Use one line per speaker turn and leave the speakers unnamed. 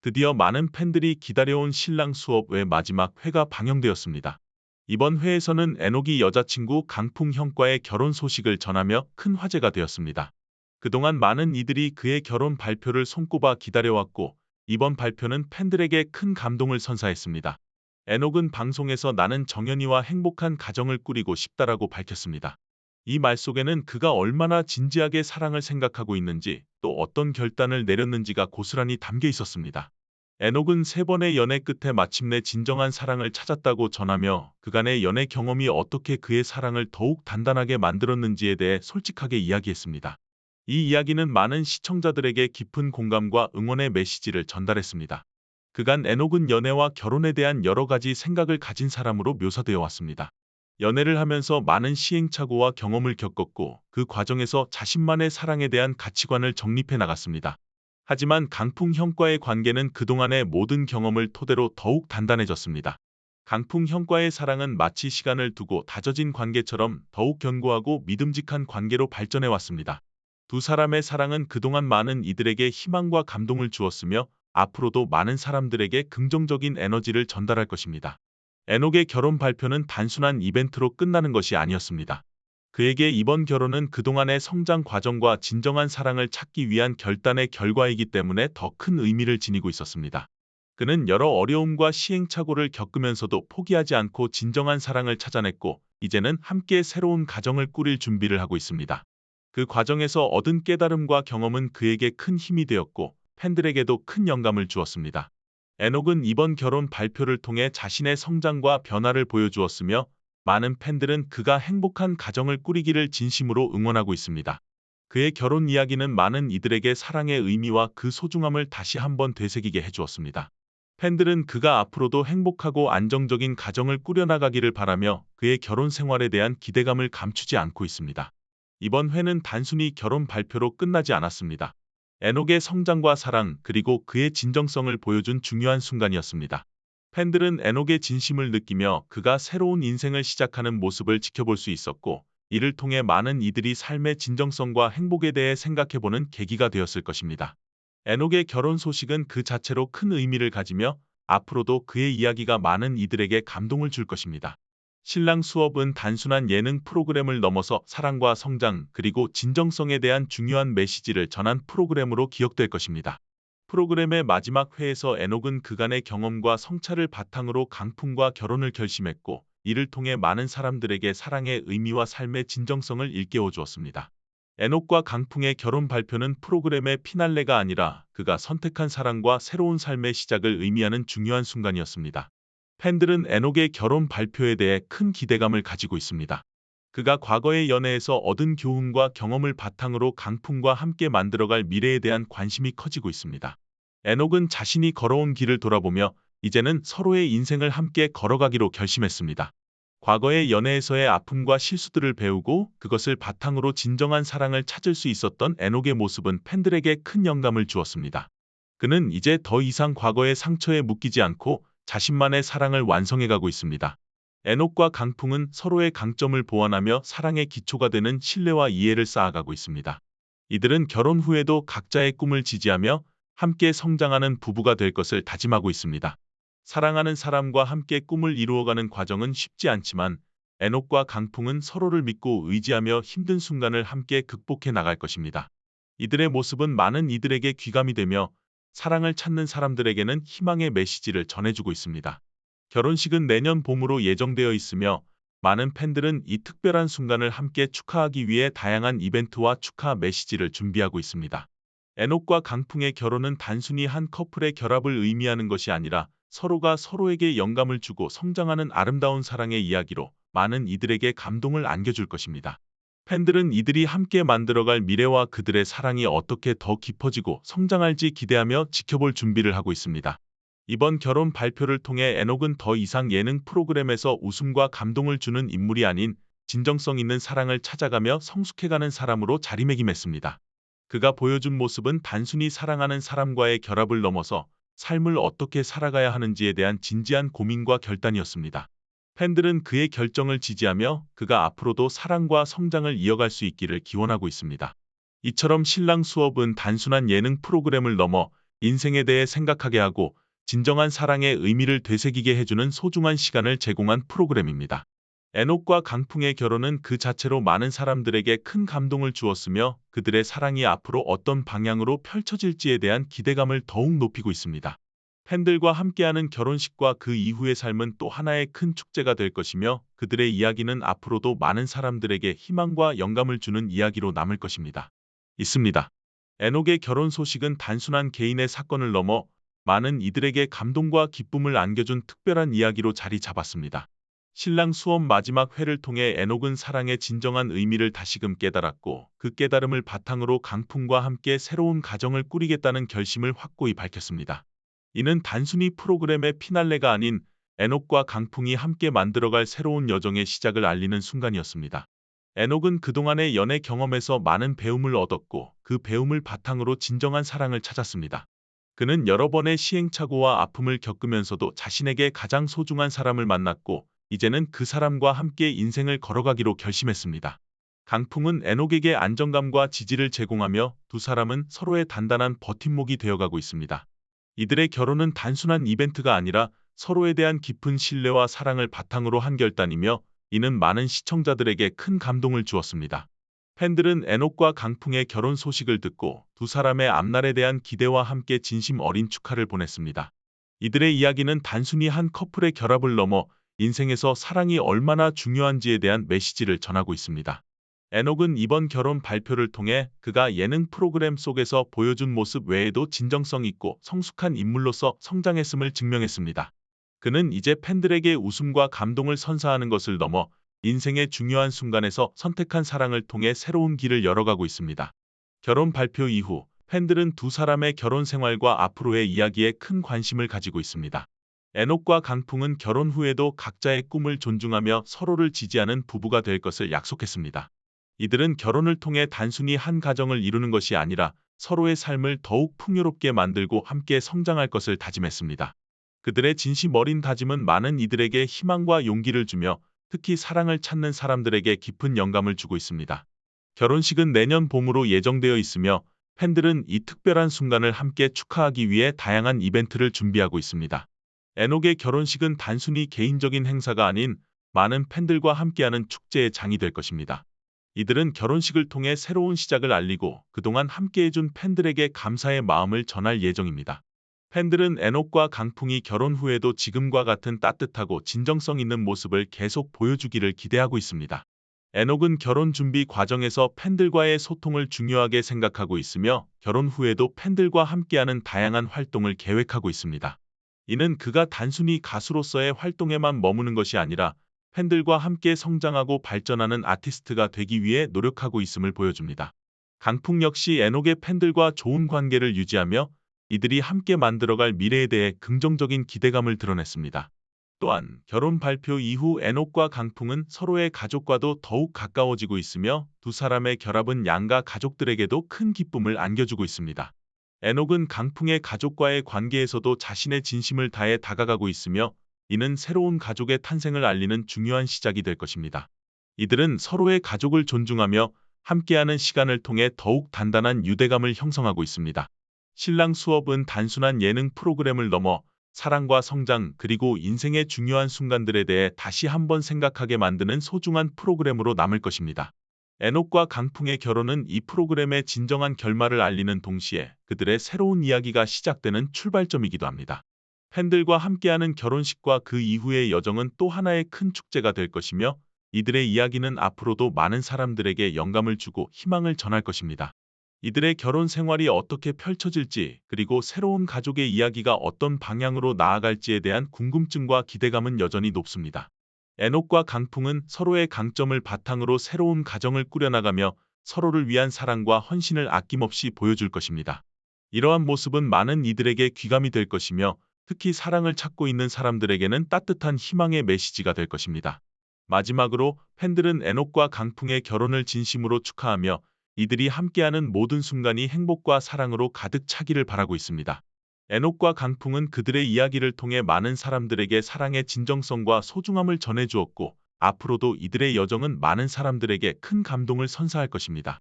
드디어 많은 팬들이 기다려온 신랑 수업 외 마지막 회가 방영되었습니다. 이번 회에서는 애녹이 여자친구 강풍 형과의 결혼 소식을 전하며 큰 화제가 되었습니다. 그동안 많은 이들이 그의 결혼 발표를 손꼽아 기다려왔고 이번 발표는 팬들에게 큰 감동을 선사했습니다. 애녹은 방송에서 나는 정연이와 행복한 가정을 꾸리고 싶다라고 밝혔습니다. 이 말 속에는 그가 얼마나 진지하게 사랑을 생각하고 있는지 또 어떤 결단을 내렸는지가 고스란히 담겨 있었습니다. 애녹은 세 번의 연애 끝에 마침내 진정한 사랑을 찾았다고 전하며 그간의 연애 경험이 어떻게 그의 사랑을 더욱 단단하게 만들었는지에 대해 솔직하게 이야기했습니다. 이 이야기는 많은 시청자들에게 깊은 공감과 응원의 메시지를 전달했습니다. 그간 애녹은 연애와 결혼에 대한 여러 가지 생각을 가진 사람으로 묘사되어 왔습니다. 연애를 하면서 많은 시행착오와 경험을 겪었고 그 과정에서 자신만의 사랑에 대한 가치관을 정립해 나갔습니다. 하지만 강풍 형과의 관계는 그동안의 모든 경험을 토대로 더욱 단단해졌습니다. 강풍 형과의 사랑은 마치 시간을 두고 다져진 관계처럼 더욱 견고하고 믿음직한 관계로 발전해 왔습니다. 두 사람의 사랑은 그동안 많은 이들에게 희망과 감동을 주었으며 앞으로도 많은 사람들에게 긍정적인 에너지를 전달할 것입니다. 에녹의 결혼 발표는 단순한 이벤트로 끝나는 것이 아니었습니다. 그에게 이번 결혼은 그동안의 성장 과정과 진정한 사랑을 찾기 위한 결단의 결과이기 때문에 더 큰 의미를 지니고 있었습니다. 그는 여러 어려움과 시행착오를 겪으면서도 포기하지 않고 진정한 사랑을 찾아냈고 이제는 함께 새로운 가정을 꾸릴 준비를 하고 있습니다. 그 과정에서 얻은 깨달음과 경험은 그에게 큰 힘이 되었고 팬들에게도 큰 영감을 주었습니다. 에녹은 이번 결혼 발표를 통해 자신의 성장과 변화를 보여주었으며 많은 팬들은 그가 행복한 가정을 꾸리기를 진심으로 응원하고 있습니다. 그의 결혼 이야기는 많은 이들에게 사랑의 의미와 그 소중함을 다시 한번 되새기게 해주었습니다. 팬들은 그가 앞으로도 행복하고 안정적인 가정을 꾸려나가기를 바라며 그의 결혼 생활에 대한 기대감을 감추지 않고 있습니다. 이번 회는 단순히 결혼 발표로 끝나지 않았습니다. 에녹의 성장과 사랑 그리고 그의 진정성을 보여준 중요한 순간이었습니다. 팬들은 에녹의 진심을 느끼며 그가 새로운 인생을 시작하는 모습을 지켜볼 수 있었고 이를 통해 많은 이들이 삶의 진정성과 행복에 대해 생각해보는 계기가 되었을 것입니다. 에녹의 결혼 소식은 그 자체로 큰 의미를 가지며 앞으로도 그의 이야기가 많은 이들에게 감동을 줄 것입니다. 신랑 수업은 단순한 예능 프로그램을 넘어서 사랑과 성장 그리고 진정성에 대한 중요한 메시지를 전한 프로그램으로 기억될 것입니다. 프로그램의 마지막 회에서 에녹은 그간의 경험과 성찰을 바탕으로 강풍과 결혼을 결심했고 이를 통해 많은 사람들에게 사랑의 의미와 삶의 진정성을 일깨워 주었습니다. 에녹과 강풍의 결혼 발표는 프로그램의 피날레가 아니라 그가 선택한 사랑과 새로운 삶의 시작을 의미하는 중요한 순간이었습니다. 팬들은 에녹의 결혼 발표에 대해 큰 기대감을 가지고 있습니다. 그가 과거의 연애에서 얻은 교훈과 경험을 바탕으로 강풍과 함께 만들어갈 미래에 대한 관심이 커지고 있습니다. 에녹은 자신이 걸어온 길을 돌아보며 이제는 서로의 인생을 함께 걸어가기로 결심했습니다. 과거의 연애에서의 아픔과 실수들을 배우고 그것을 바탕으로 진정한 사랑을 찾을 수 있었던 에녹의 모습은 팬들에게 큰 영감을 주었습니다. 그는 이제 더 이상 과거의 상처에 묶이지 않고 자신만의 사랑을 완성해가고 있습니다. 에녹과 강풍은 서로의 강점을 보완하며 사랑의 기초가 되는 신뢰와 이해를 쌓아가고 있습니다. 이들은 결혼 후에도 각자의 꿈을 지지하며 함께 성장하는 부부가 될 것을 다짐하고 있습니다. 사랑하는 사람과 함께 꿈을 이루어가는 과정은 쉽지 않지만 에녹과 강풍은 서로를 믿고 의지하며 힘든 순간을 함께 극복해 나갈 것입니다. 이들의 모습은 많은 이들에게 귀감이 되며 사랑을 찾는 사람들에게는 희망의 메시지를 전해주고 있습니다. 결혼식은 내년 봄으로 예정되어 있으며 많은 팬들은 이 특별한 순간을 함께 축하하기 위해 다양한 이벤트와 축하 메시지를 준비하고 있습니다. 에녹과 강풍의 결혼은 단순히 한 커플의 결합을 의미하는 것이 아니라 서로가 서로에게 영감을 주고 성장하는 아름다운 사랑의 이야기로 많은 이들에게 감동을 안겨줄 것입니다. 팬들은 이들이 함께 만들어갈 미래와 그들의 사랑이 어떻게 더 깊어지고 성장할지 기대하며 지켜볼 준비를 하고 있습니다. 이번 결혼 발표를 통해 에녹은 더 이상 예능 프로그램에서 웃음과 감동을 주는 인물이 아닌 진정성 있는 사랑을 찾아가며 성숙해가는 사람으로 자리매김했습니다. 그가 보여준 모습은 단순히 사랑하는 사람과의 결합을 넘어서 삶을 어떻게 살아가야 하는지에 대한 진지한 고민과 결단이었습니다. 팬들은 그의 결정을 지지하며 그가 앞으로도 사랑과 성장을 이어갈 수 있기를 기원하고 있습니다. 이처럼 신랑 수업은 단순한 예능 프로그램을 넘어 인생에 대해 생각하게 하고 진정한 사랑의 의미를 되새기게 해주는 소중한 시간을 제공한 프로그램입니다. 에녹과 강풍의 결혼은 그 자체로 많은 사람들에게 큰 감동을 주었으며 그들의 사랑이 앞으로 어떤 방향으로 펼쳐질지에 대한 기대감을 더욱 높이고 있습니다. 팬들과 함께하는 결혼식과 그 이후의 삶은 또 하나의 큰 축제가 될 것이며 그들의 이야기는 앞으로도 많은 사람들에게 희망과 영감을 주는 이야기로 남을 것입니다. 있습니다. 에녹의 결혼 소식은 단순한 개인의 사건을 넘어 많은 이들에게 감동과 기쁨을 안겨준 특별한 이야기로 자리 잡았습니다. 신랑 수업 마지막 회를 통해 에녹은 사랑의 진정한 의미를 다시금 깨달았고 그 깨달음을 바탕으로 강풍과 함께 새로운 가정을 꾸리겠다는 결심을 확고히 밝혔습니다. 이는 단순히 프로그램의 피날레가 아닌 에녹과 강풍이 함께 만들어갈 새로운 여정의 시작을 알리는 순간이었습니다. 에녹은 그동안의 연애 경험에서 많은 배움을 얻었고 그 배움을 바탕으로 진정한 사랑을 찾았습니다. 그는 여러 번의 시행착오와 아픔을 겪으면서도 자신에게 가장 소중한 사람을 만났고 이제는 그 사람과 함께 인생을 걸어가기로 결심했습니다. 강풍은 에녹에게 안정감과 지지를 제공하며 두 사람은 서로의 단단한 버팀목이 되어가고 있습니다. 이들의 결혼은 단순한 이벤트가 아니라 서로에 대한 깊은 신뢰와 사랑을 바탕으로 한 결단이며 이는 많은 시청자들에게 큰 감동을 주었습니다. 팬들은 에녹과 강풍의 결혼 소식을 듣고 두 사람의 앞날에 대한 기대와 함께 진심 어린 축하를 보냈습니다. 이들의 이야기는 단순히 한 커플의 결합을 넘어 인생에서 사랑이 얼마나 중요한지에 대한 메시지를 전하고 있습니다. 에녹은 이번 결혼 발표를 통해 그가 예능 프로그램 속에서 보여준 모습 외에도 진정성 있고 성숙한 인물로서 성장했음을 증명했습니다. 그는 이제 팬들에게 웃음과 감동을 선사하는 것을 넘어 인생의 중요한 순간에서 선택한 사랑을 통해 새로운 길을 열어가고 있습니다. 결혼 발표 이후 팬들은 두 사람의 결혼 생활과 앞으로의 이야기에 큰 관심을 가지고 있습니다. 에녹과 강풍은 결혼 후에도 각자의 꿈을 존중하며 서로를 지지하는 부부가 될 것을 약속했습니다. 이들은 결혼을 통해 단순히 한 가정을 이루는 것이 아니라 서로의 삶을 더욱 풍요롭게 만들고 함께 성장할 것을 다짐했습니다. 그들의 진심 어린 다짐은 많은 이들에게 희망과 용기를 주며 특히 사랑을 찾는 사람들에게 깊은 영감을 주고 있습니다. 결혼식은 내년 봄으로 예정되어 있으며 팬들은 이 특별한 순간을 함께 축하하기 위해 다양한 이벤트를 준비하고 있습니다. 에녹의 결혼식은 단순히 개인적인 행사가 아닌 많은 팬들과 함께하는 축제의 장이 될 것입니다. 이들은 결혼식을 통해 새로운 시작을 알리고 그동안 함께해준 팬들에게 감사의 마음을 전할 예정입니다. 팬들은 에녹과 강풍이 결혼 후에도 지금과 같은 따뜻하고 진정성 있는 모습을 계속 보여주기를 기대하고 있습니다. 에녹은 결혼 준비 과정에서 팬들과의 소통을 중요하게 생각하고 있으며 결혼 후에도 팬들과 함께하는 다양한 활동을 계획하고 있습니다. 이는 그가 단순히 가수로서의 활동에만 머무는 것이 아니라 팬들과 함께 성장하고 발전하는 아티스트가 되기 위해 노력하고 있음을 보여줍니다. 강풍 역시 에녹의 팬들과 좋은 관계를 유지하며 이들이 함께 만들어갈 미래에 대해 긍정적인 기대감을 드러냈습니다. 또한 결혼 발표 이후 에녹과 강풍은 서로의 가족과도 더욱 가까워지고 있으며 두 사람의 결합은 양가 가족들에게도 큰 기쁨을 안겨주고 있습니다. 에녹은 강풍의 가족과의 관계에서도 자신의 진심을 다해 다가가고 있으며 이는 새로운 가족의 탄생을 알리는 중요한 시작이 될 것입니다. 이들은 서로의 가족을 존중하며 함께하는 시간을 통해 더욱 단단한 유대감을 형성하고 있습니다. 신랑 수업은 단순한 예능 프로그램을 넘어 사랑과 성장 그리고 인생의 중요한 순간들에 대해 다시 한번 생각하게 만드는 소중한 프로그램으로 남을 것입니다. 에녹과 강풍의 결혼은 이 프로그램의 진정한 결말을 알리는 동시에 그들의 새로운 이야기가 시작되는 출발점이기도 합니다. 팬들과 함께하는 결혼식과 그 이후의 여정은 또 하나의 큰 축제가 될 것이며 이들의 이야기는 앞으로도 많은 사람들에게 영감을 주고 희망을 전할 것입니다. 이들의 결혼 생활이 어떻게 펼쳐질지 그리고 새로운 가족의 이야기가 어떤 방향으로 나아갈지에 대한 궁금증과 기대감은 여전히 높습니다. 에녹과 강풍은 서로의 강점을 바탕으로 새로운 가정을 꾸려나가며 서로를 위한 사랑과 헌신을 아낌없이 보여줄 것입니다. 이러한 모습은 많은 이들에게 귀감이 될 것이며 특히 사랑을 찾고 있는 사람들에게는 따뜻한 희망의 메시지가 될 것입니다. 마지막으로 팬들은 에녹과 강풍의 결혼을 진심으로 축하하며 이들이 함께하는 모든 순간이 행복과 사랑으로 가득 차기를 바라고 있습니다. 에녹과 강풍은 그들의 이야기를 통해 많은 사람들에게 사랑의 진정성과 소중함을 전해주었고 앞으로도 이들의 여정은 많은 사람들에게 큰 감동을 선사할 것입니다.